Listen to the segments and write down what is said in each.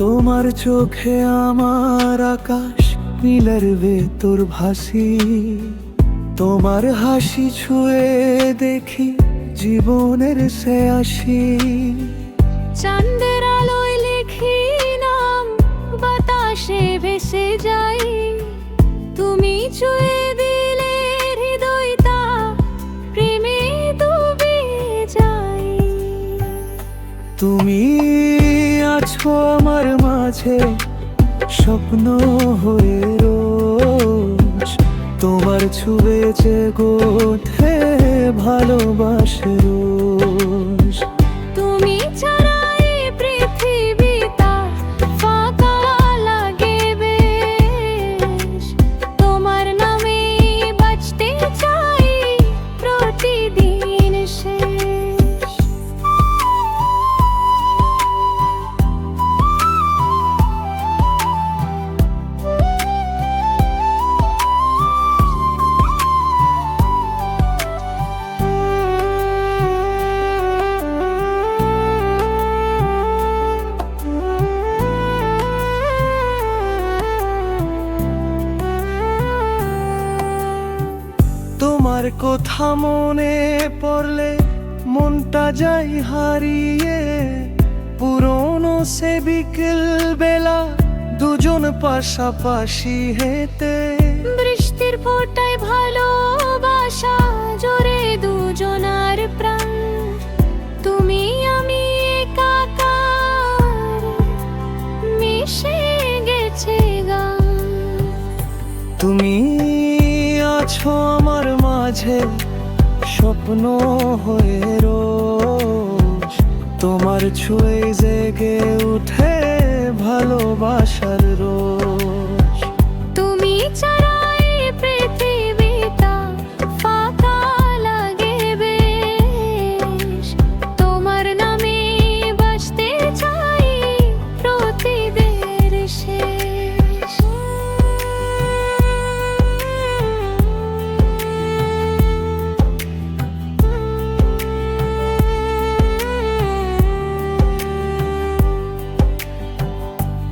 তোমার চোখে আমার আকাশ নীলের ভেতর ভাসি। তোমার হাসি ছুঁয়ে দেখি জীবনের সে আসি। চাঁদের আলোয় লিখি নাম বাতাসে ভেসে যাই। তুমি ছুঁয়ে দিলে হৃদয়টা প্রেমে ডুবে যাই তুমি আছো আমার মাঝে স্বপ্ন হয়ে রোজ। তোমার ছুবে যে গোথে ভালোবাসে রোজ। তোমার কথা মনে পড়লে মনটা যাই হারিয়ে। পুরনো সে বিকেল বেলা দুজন পাশাপাশি হেতে বৃষ্টির ফোটায় ভালোবাসা জোরে দুজনার প্রাণ। তুমি আমি একাকার মিশে গেছে গান। তুমি আছো আমার মাঝে স্বপ্ন হয়ে রোজ। তোমার ছুঁয়ে জেগে উঠে ভালোবাসার রোজ।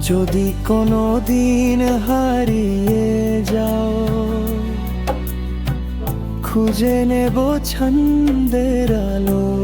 যদি কোনো দিন হারিয়ে যাও খুঁজে নেব ছন্দের আলো।